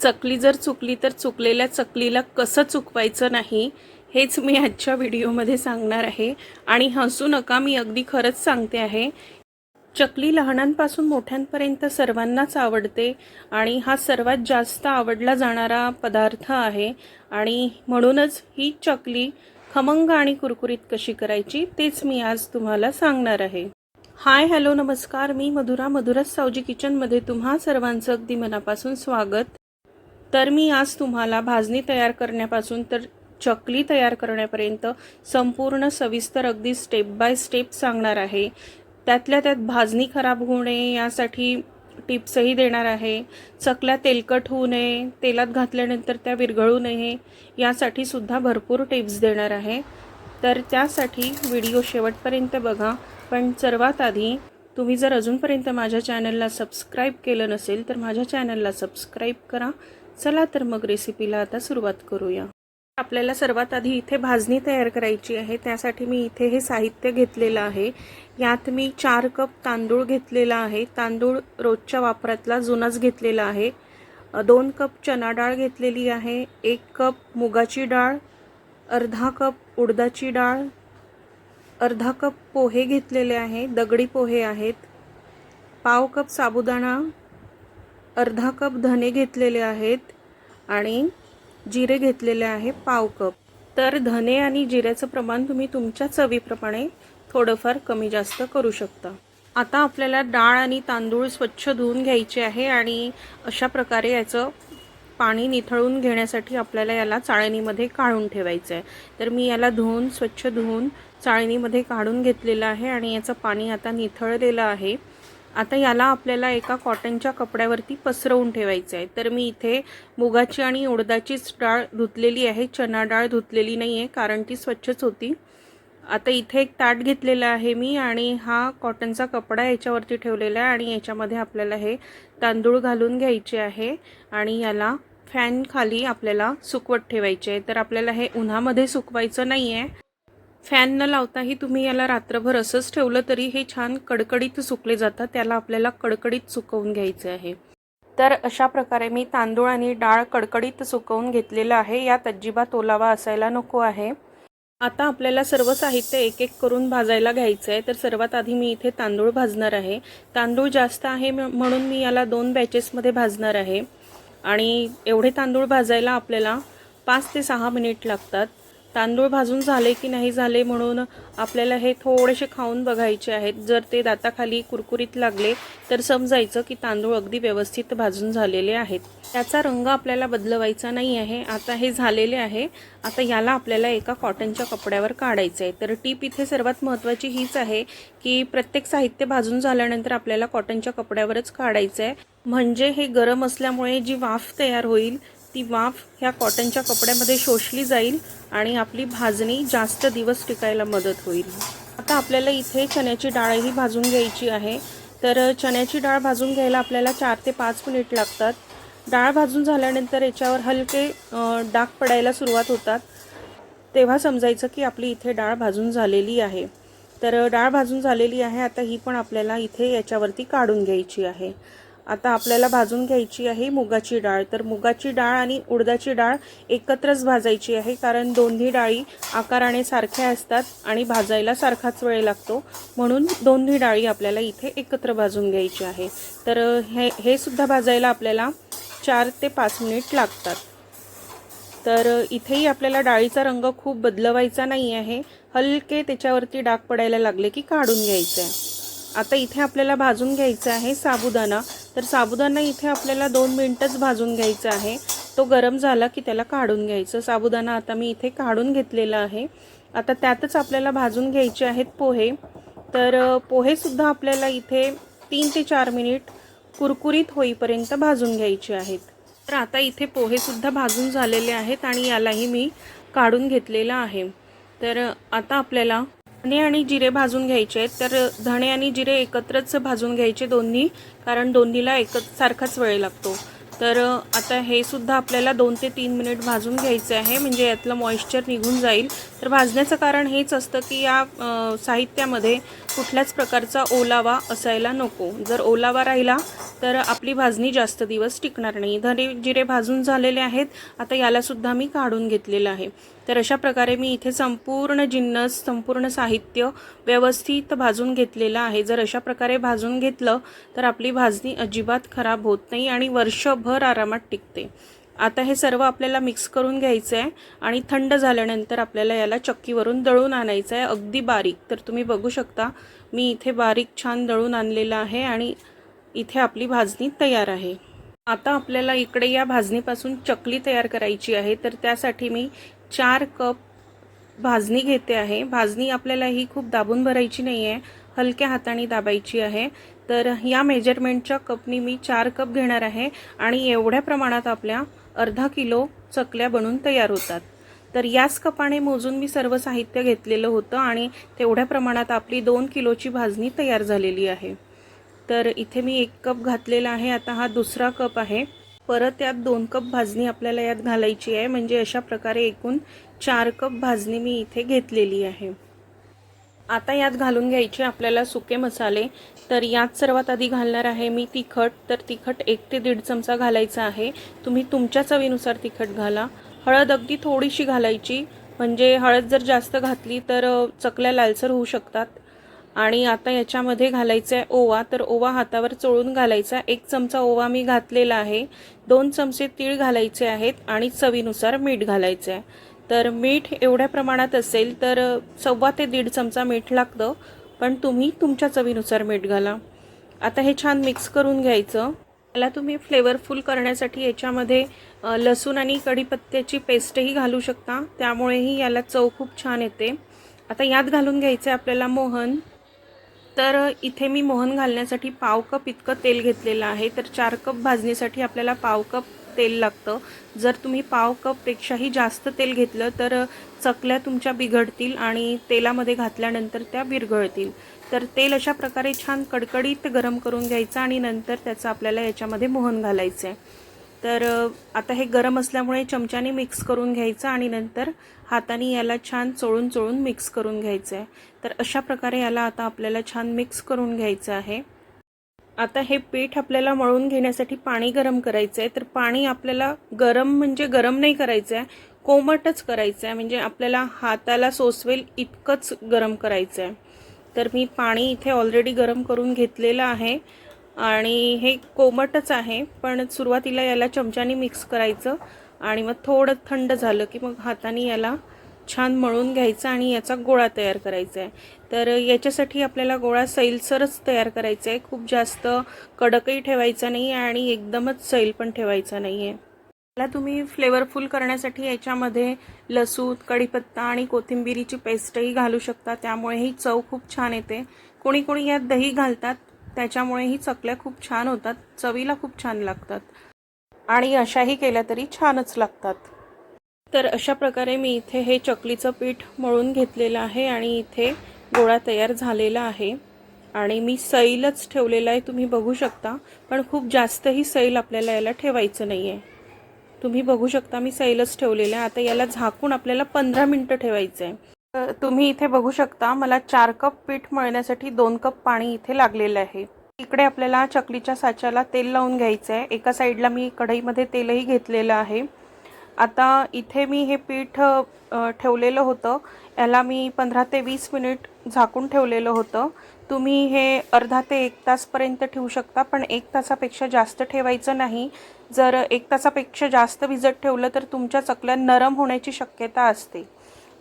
चकली जर चुकली तर चुकलेल्या चकलीला कसं चुकवायचं नाही हेच मी आजच्या व्हिडिओमध्ये सांगणार आहे. आणि हसू नका मी अगदी खरंच सांगते आहे. चकली लहानांपासून मोठ्यांपर्यंत सर्वांनाच आवडते आणि हा सर्वात जास्त आवडला जाणारा पदार्थ आहे. आणि म्हणूनच ही चकली खमंग आणि कुरकुरीत कशी करायची तेच मी आज तुम्हाला सांगणार आहे. हाय हॅलो नमस्कार. मी मधुरा मधुरस सावजी किचनमध्ये तुम्हा सर्वांचं अगदी मनापासून स्वागत. तर मी आज तुम्हाला भाजणी तयार करण्यापासून तर चकली तयार करण्यापर्यंत संपूर्ण सविस्तर अगदी स्टेप बाय स्टेप सांगणार आहे. त्यातल्या त्यात भाजणी खराब होऊ नये यासाठी टिप्सही देणार आहे. चकल्या तेलकट होऊ नये तेलात घातल्यानंतर त्या विरघळू नये यासाठी सुद्धा भरपूर टिप्स देणार आहे. तर त्यासाठी व्हिडिओ शेवटपर्यंत बघा. पण सर्वात आधी तुम्ही जर अजूनपर्यंत माझ्या चॅनलला सबस्क्राईब केलं नसेल तर माझ्या चॅनलला सबस्क्राईब करा. चला तर मग रेसिपीला आता सुरुवात करूया. आपल्याला सर्वात आधी इथे भाजणी तयार करायची आहे. त्यासाठी मी इथे हे साहित्य घेतलेलं आहे. यात मी चार कप तांदूळ घेतलेला आहे. तांदूळ रोजच्या वापरातला जुनाच घेतलेला आहे. दोन कप चना डाळ घेतलेली आहे. एक कप मुगाची डाळ अर्धा कप उडदाची डाळ अर्धा कप पोहे घेतलेले आहे. दगडी पोहे आहेत. पाव कप साबुदाणा अर्धा कप धने घेतलेले आहेत आणि जिरे घेतलेले आहे पाव कप. तर धने आणि जिऱ्याचं प्रमाण तुम्ही तुमच्या चवीप्रमाणे थोडंफार कमी जास्त करू शकता. आता आपल्याला डाळ आणि तांदूळ स्वच्छ धुवून घ्यायचे आहे आणि अशा प्रकारे याचं पाणी निथळून घेण्यासाठी आपल्याला याला चाळणीमध्ये काढून ठेवायचं आहे. तर मी याला धुवून स्वच्छ धुवून चाळणीमध्ये काढून घेतलेलं आहे आणि याचं पाणी आता निथळलेलं आहे. आता याला आपल्याला एका कॉटनच्या कपड्यावरती पसरवून ठेवायचं आहे. तर मी इथे मुगाची आणि उडदाचीच डाळ धुतलेली आहे. चना डाळ धुतलेली नाही आहे कारण ती स्वच्छच होती. आता इथे एक ताट घेतलेलं आहे मी आणि हा कॉटनचा कपडा याच्यावरती ठेवलेला आहे आणि याच्यामध्ये आपल्याला हे तांदूळ घालून घ्यायचे आहे आणि याला फॅन खाली आपल्याला सुकवत ठेवायचे आहे. तर आपल्याला हे उन्हामध्ये सुकवायचं नाही आहे फॅन न लावताही तुम्ही याला रात्रभर असंच ठेवलं तरी हे छान कडकडीत सुकले जातात त्याला आपल्याला कडकडीत सुकवून घ्यायचं आहे. तर अशा प्रकारे मी तांदूळ आणि डाळ कडकडीत सुकवून घेतलेलं आहे यात अजिबात ओलावा असायला नको आहे. आता आपल्याला सर्व साहित्य एक एक करून भाजायला घ्यायचं आहे तर सर्वात आधी मी इथे तांदूळ भाजणार आहे. तांदूळ जास्त आहे म्हणून मी याला दोन बॅचेसमध्ये भाजणार आहे. आणि एवढे तांदूळ भाजायला आपल्याला पाच ते सहा मिनिट लागतात. तांदूळ भाजून झाले की नाही झाले म्हणून आपल्याला हे थोडेसे खाऊन बघायचे आहेत. जर ते दाताखाली कुरकुरीत लागले तर समजायचं की तांदूळ अगदी व्यवस्थित भाजून झालेले आहेत. त्याचा रंग आपल्याला बदलवायचा नाही आहे. आता हे झालेले आहे. आता याला आपल्याला एका कॉटनच्या कपड्यावर काढायचं आहे. तर टीप इथे सर्वात महत्त्वाची हीच आहे की प्रत्येक साहित्य भाजून झाल्यानंतर आपल्याला कॉटनच्या कपड्यावरच काढायचं आहे म्हणजे हे गरम असल्यामुळे जी वाफ तयार होईल ती वाफ ह्या कॉटनच्या कपड्यामध्ये शोषली जाईल आणि आपली भाजणी जास्त दिवस टिकायला मदत होईल. आता आपल्याला इथे चण्याची डाळही भाजून घ्यायची आहे. तर चण्याची डाळ भाजून घ्यायला आपल्याला चार ते पाच मिनिट लागतात. डाळ भाजून झाल्यानंतर याच्यावर हलके डाग पडायला सुरुवात होतात. तेव्हा समजायचं की आपली इथे डाळ भाजून झालेली आहे. तर डाळ भाजून झालेली आहे. आता ही पण आपल्याला इथे याच्यावरती काढून घ्यायची आहे. आता आपल्याला भाजून घ्यायची आहे मुगाची डाळ. तर मुगाची डाळ आणि उडदाची डाळ एकत्रच भाजायची आहे कारण दोन्ही डाळी आकाराने सारख्या असतात आणि भाजायला सारखाच वेळ लागतो. म्हणून दोन्ही डाळी आपल्याला इथे एकत्र भाजून घ्यायची आहे. तर हे हे सुद्धा भाजायला आपल्याला चार ते पाच मिनिट लागतात. तर इथेही आपल्याला डाळीचा रंग खूप बदलवायचा नाही आहे. हलके त्याच्यावरती डाग पडायला लागले की काढून घ्यायचं. आहे आता इथे आपल्याला भाजून घ्यायचं आहे साबुदाणा. तर साबुदाणा इथे आपल्याला दोन मिनटंच भाजून घ्यायचा आहे. तो गरम झाला की त्याला काढून घ्यायचं. साबुदाणा आता मी इथे काढून घेतलेला आहे. आता त्यातच आपल्याला भाजून घ्यायचे आहेत पोहे. तर पोहेसुद्धा आपल्याला इथे तीन ते चार मिनिट कुरकुरीत होईपर्यंत भाजून घ्यायचे आहेत. तर आता इथे पोहेसुद्धा भाजून झालेले आहेत आणि यालाही मी काढून घेतलेला आहे. तर आता आपल्याला धणे आणि जिरे भाजून घ्यायचे आहेत. तर धणे आणि जिरे एकत्रच भाजून घ्यायचे दोन्ही कारण दोन्हीला एकच सारखाच वेळ लागतो. तर आता हे सुद्धा आपल्याला दोन ते तीन मिनिट भाजून घ्यायचे आहे म्हणजे यातलं मॉइश्चर निघून जाईल. तर भाजण्याचं कारण हेच असतं की या साहित्यामध्ये कुठल्याच प्रकारचा ओलावा असायला नको. जर ओलावा राहिला तर आपली भाजणी जास्त दिवस टिकणार नाही. धने जिरे भाजून झालेले आहेत. आता यालासुद्धा मी काढून घेतलेलं आहे. तर अशा प्रकारे मी इथे संपूर्ण जिन्नस संपूर्ण साहित्य व्यवस्थित भाजून घेतलेलं आहे. जर अशा प्रकारे भाजून घेतलं तर आपली भाजणी अजिबात खराब होत नाही आणि वर्षभर आरामात टिकते. आता हे सर्व आपल्याला मिक्स करून घ्यायचं आहे आणि थंड झाल्यानंतर आपल्याला याला चक्कीवरून दळून आणायचं आहे अगदी बारीक. तर तुम्ही बघू शकता मी इथे बारीक छान दळून आणलेलं आहे आणि इथे आपली भाजणी तयार आहे. आता आपल्याला इकडे या भाजणीपासून चकली तयार करायची आहे तर त्यासाठी मी चार कप भाजणी घेते आहे. भाजणी आपल्याला ही खूप दाबून भरायची नाही आहे हलक्या हाताने दाबायची आहे. तर या मेजरमेंटच्या कपनी मी चार कप घेणार आहे आणि एवढ्या प्रमाणात आपल्या अर्धा किलो चकल्या बनून तयार होतात. तर याच कपाने मोजून मी सर्व साहित्य घेतलेलं होतं आणि तेवढ्या प्रमाणात आपली दोन किलोची भाजणी तयार झालेली आहे. तर इथे मी एक कप घातलेला आहे. आता हा दुसरा कप आहे. परत यात दोन कप भाजणी आपल्याला यात घालायची आहे. म्हणजे अशा प्रकारे एकूण चार कप भाजणी मी इथे घेतलेली आहे. आता यात घालून घ्यायचे आपल्याला सुके मसाले. तर यात सर्वात आधी घालणार आहे मी तिखट. तर तिखट एक ते दीड चमचा घालायचा आहे. तुम्ही तुमच्या चवीनुसार तिखट घाला. हळद अगदी थोडीशी घालायची. म्हणजे हळद जर जास्त घातली तर चकल्या लालसर होऊ शकतात. आणि आता याच्यामध्ये घालायचं आहे ओवा तर ओवा हातावर चोळून घालायचा. एक चमचा ओवा मी घातलेला आहे. दोन चमचे तीळ घालायचे आहेत आणि चवीनुसार मीठ घालायचं आहे तर मीठ एवढ्या प्रमाणात असेल तर सव्वा ते दीड चमचा मीठ लागतं पण तुम्ही तुमच्या चवीनुसार मीठ घाला. आता हे छान मिक्स करून घ्यायचं. याला तुम्ही फ्लेवरफुल करण्यासाठी याच्यामध्ये लसूण आणि कढीपत्त्याची पेस्टही घालू शकता. त्यामुळेही याला चव खूप छान येते. आता यात घालून घ्यायचं आहे आपल्याला मोहन. तर इथे मी मोहन घालण्यासाठी पाव कप इतकं तेल घेतलेलं आहे. तर चार कप भाजणीसाठी आपल्याला पाव कप तेल लागतं. जर तुम्ही पाव कपपेक्षाही जास्त तेल घेतलं तर चकल्या तुमच्या बिघडतील आणि तेलामध्ये घातल्यानंतर त्या विरघळतील. तर तेल अशा प्रकारे छान कडकडीत गरम करून घ्यायचं आणि नंतर त्याचं आपल्याला याच्यामध्ये मोहन घालायचं आहे तर आता हे गरम असल्यामुळे चमच्याने मिक्स करून घ्यायचं आणि नंतर हाताने याला छान चोळून चोळून मिक्स करून घ्यायचं आहे तर अशा प्रकारे याला आता आपल्याला छान मिक्स करून घ्यायचं आहे. आता हे पीठ आपल्याला मळून घेण्यासाठी पाणी गरम करायचं आहे तर पाणी आपल्याला गरम म्हणजे गरम नाही करायचं आहे कोमटच करायचं आहे म्हणजे आपल्याला हाताला सोसवेल इतकंच गरम करायचं आहे तर मी पाणी इथे ऑलरेडी गरम करून घेतलेलं आहे. आणि हे कोमटच आहे पण सुरुवातीला याला चमच्याने मिक्स करायचं आणि मग थोडं थंड झालं की मग हाताने याला छान मळून घ्यायचा आणि याचा गोळा तयार करायचा आहे. तर याच्यासाठी आपल्याला गोळा सैलसरच तयार करायचा आहे. खूप जास्त कडकही ठेवायचा नाही आणि एकदमच सैल पण ठेवायचा नाही आहे. याला तुम्ही फ्लेवरफुल करण्यासाठी याच्यामध्ये लसूण कढीपत्ता आणि कोथिंबिरीची पेस्टही घालू शकता. त्यामुळे ही चव खूप छान येते. कोणी कोणी यात दही घालतात त्याच्यामुळे ही चकल्या खूप छान होतात चवीला खूप छान लागतात. आणि अशाही केल्या तरी छानच लागतात. तर अशा प्रकारे मी इथे हे चकलीचं पीठ मळून घेतलेलं आहे आणि इथे गोळा तयार झालेला आहे. आणि मी सैलच ठेवलेला आहे तुम्ही बघू शकता. पण खूप जास्तही सैल आपल्याला याला ठेवायचं नाही आहे तुम्ही बघू शकता मी सैलच ठेवलेलं आहे. आता याला झाकून आपल्याला पंधरा मिनटं ठेवायचं आहे तुम्ही इथे बघू शकता मला चार कप पीठ मळण्यासाठी दोन कप पाणी इथे लागलेलं आहे. इकडे आपल्याला चकलीच्या साच्याला तेल लावून घ्यायचं आहे. एका साईडला मी कढईमध्ये तेलही घेतलेलं आहे. आता इथे मी हे पीठ ठेवलेलं होतं. याला मी पंधरा ते वीस मिनिट झाकून ठेवलेलं होतं. तुम्ही हे अर्धा ते एक तासपर्यंत ठेवू शकता पण एक तासापेक्षा जास्त ठेवायचं नाही. जर एक तासापेक्षा जास्त भिजत ठेवलं तर तुमच्या चकल्या नरम होण्याची शक्यता असते.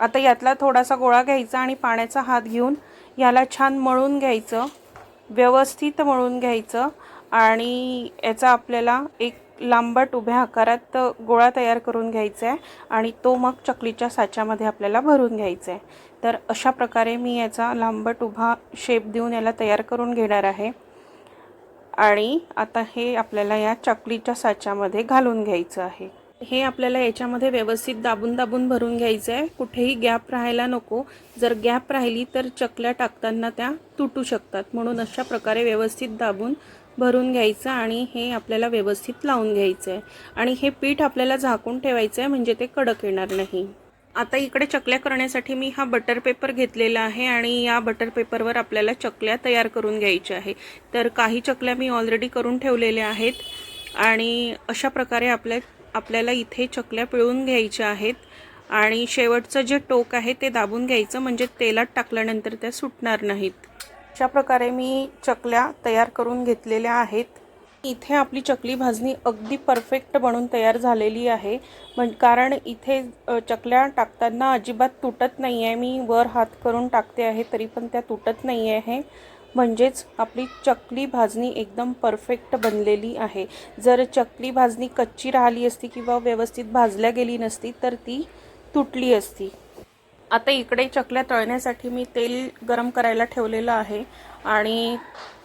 आता यातला थोडासा गोळा घ्यायचा आणि पाण्याचा हात घेऊन याला छान मळून घ्यायचं व्यवस्थित मळून घ्यायचं आणि याचा आपल्याला एक लांबट उभ्या आकारात गोळा तयार करून घ्यायचा आहे आणि तो मग चकलीच्या साच्यामध्ये आपल्याला भरून घ्यायचा आहे. तर अशा प्रकारे मी याचा लांबट उभा शेप देऊन याला तयार करून घेणार आहे. आणि आता हे आपल्याला या चकलीच्या साच्यामध्ये घालून घ्यायचं आहे. हे आपल्याला याच्यामध्ये व्यवस्थित दाबून दाबून भरून घ्यायचं आहे कुठेही गॅप राहायला नको. जर गॅप राहिली तर चकल्या टाकताना त्या तुटू शकतात. म्हणून अशा प्रकारे व्यवस्थित दाबून भरून घ्यायचं आणि हे आपल्याला व्यवस्थित लावून घ्यायचं आहे आणि हे पीठ आपल्याला झाकून ठेवायचं आहे म्हणजे ते कडक येणार नाही. आता इकडे चकल्या करण्यासाठी मी हा बटर पेपर घेतलेला आहे आणि या बटर पेपरवर आपल्याला चकल्या तयार करून घ्यायच्या आहे. तर काही चकल्या मी ऑलरेडी करून ठेवलेल्या आहेत. आणि अशा प्रकारे आपल्या आपल्याला इथे चकल्या पिळून घ्यायच्या आहेत. आणि शेवटचं जे टोक आहे ते दाबून घ्यायचं म्हणजे तेलात टाकल्यानंतर त्या सुटणार नाहीत. अशा प्रकारे मी चकल्या तयार करून घेतलेल्या आहेत. इथे आपली चकली भाजणी अगदी परफेक्ट बनून तयार झालेली आहे. म्हण कारण इथे चकल्या टाकताना अजिबात तुटत नाही आहे मी वर हात करून टाकते आहे तरी पण त्या तुटत नाही आहे म्हणजेच आपली चकली भाजणी एकदम परफेक्ट बनलेली आहे. जर चकली भाजणी कच्ची राहिली असती किंवा व्यवस्थित भाजल्या गेली नसती तर ती तुटली असती. आता इकडे चकल्या तळण्यासाठी मी तेल गरम करायला ठेवलेलं आहे आणि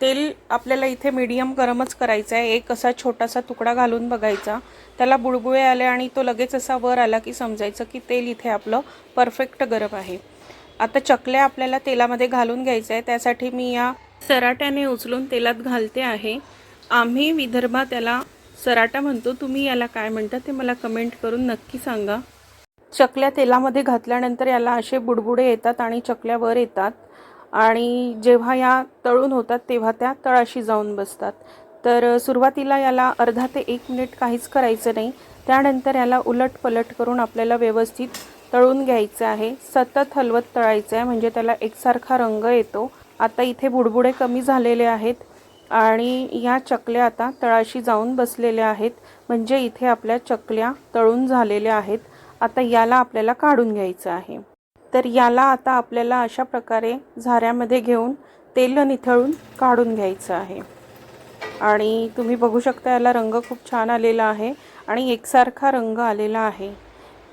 तेल आपल्याला इथे मीडियम गरमच करायचं आहे. एक असा छोटासा तुकडा घालून बघायचा. त्याला बुळबुळे आले आणि तो लगेच असा वर आला की समजायचं की तेल इथे आपलं परफेक्ट गरम आहे. आता चकल्या आपल्याला तेलामध्ये घालून घ्यायचं आहे. त्यासाठी मी या सराट्याने उचलून तेलात घालते आहे. आम्ही विदर्भात त्याला सराटा म्हणतो. तुम्ही याला काय म्हणता ते मला कमेंट करून नक्की सांगा. चकल्या तेलामध्ये घातल्यानंतर याला असे बुडबुडे येतात आणि चकल्या वर येतात. आणि जेव्हा या तळून होतात तेव्हा त्या तळाशी जाऊन बसतात. तर सुरुवातीला याला अर्धा ते एक मिनिट काहीच करायचं नाही. त्यानंतर याला उलट पलट करून आपल्याला व्यवस्थित तळून घ्यायचं आहे. सतत हलवत तळायचं आहे. म्हणजे त्याला एकसारखा रंग येतो. आता इथे बुडबुडे कमी झालेले आहेत. आणि ह्या चकल्या आता तळाशी जाऊन बसलेल्या आहेत. म्हणजे इथे आपल्या चकल्या तळून झालेल्या आहेत. आता याला आपल्याला काढून घ्यायचं आहे. तर याला आता आपल्याला अशा प्रकारे झाऱ्यामध्ये घेऊन तेल निथळून काढून घ्यायचं आहे. आणि तुम्ही बघू शकता याला रंग खूप छान आलेला आहे. आणि एकसारखा रंग आलेला आहे.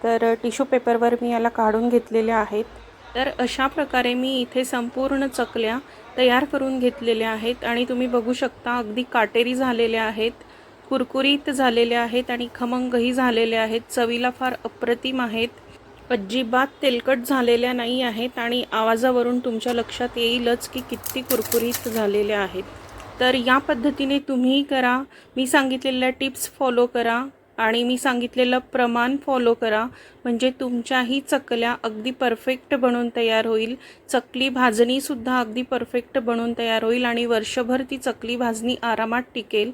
तर टिश्यू पेपरवर मी याला काढून घेतलेल्या आहेत. तर अशा प्रकारे मी इथे संपूर्ण चकल्या तयार करून घेतलेल्या आहेत आणि तुम्ही बघू शकता अगदी काटेरी झालेल्या आहेत कुरकुरीत झालेल्या आहेत आणि खमंगही झालेल्या आहेत. चवीला फार अप्रतिम आहेत. अजिबात तेलकट झालेल्या नाही आहेत आणि आवाजावरून तुमच्या लक्षात येईलच की किती कुरकुरीत झालेल्या आहेत. तर या पद्धतीने तुम्हीही करा. मी सांगितलेल्या टिप्स फॉलो करा. आणि मी सांगितलेलं प्रमाण फॉलो करा. म्हणजे तुमच्याही चकल्या अगदी परफेक्ट बनून तयार होईल. चकली भाजणीसुद्धा अगदी परफेक्ट बनून तयार होईल आणि वर्षभर ती चकली भाजणी आरामात टिकेल.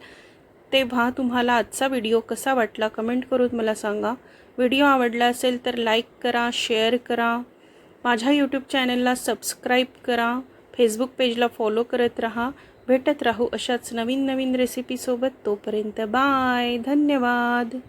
तेव्हा तुम्हाला आजचा व्हिडिओ कसा वाटला कमेंट करून मला सांगा. व्हिडिओ आवडला असेल तर लाईक करा शेअर करा. माझ्या यूट्यूब चॅनलला सबस्क्राईब करा. फेसबुक पेजला फॉलो करत राहा. भेटत राहू अशाच नवीन नवीन रेसिपीसोबत तोपर्यंत बाय धन्यवाद.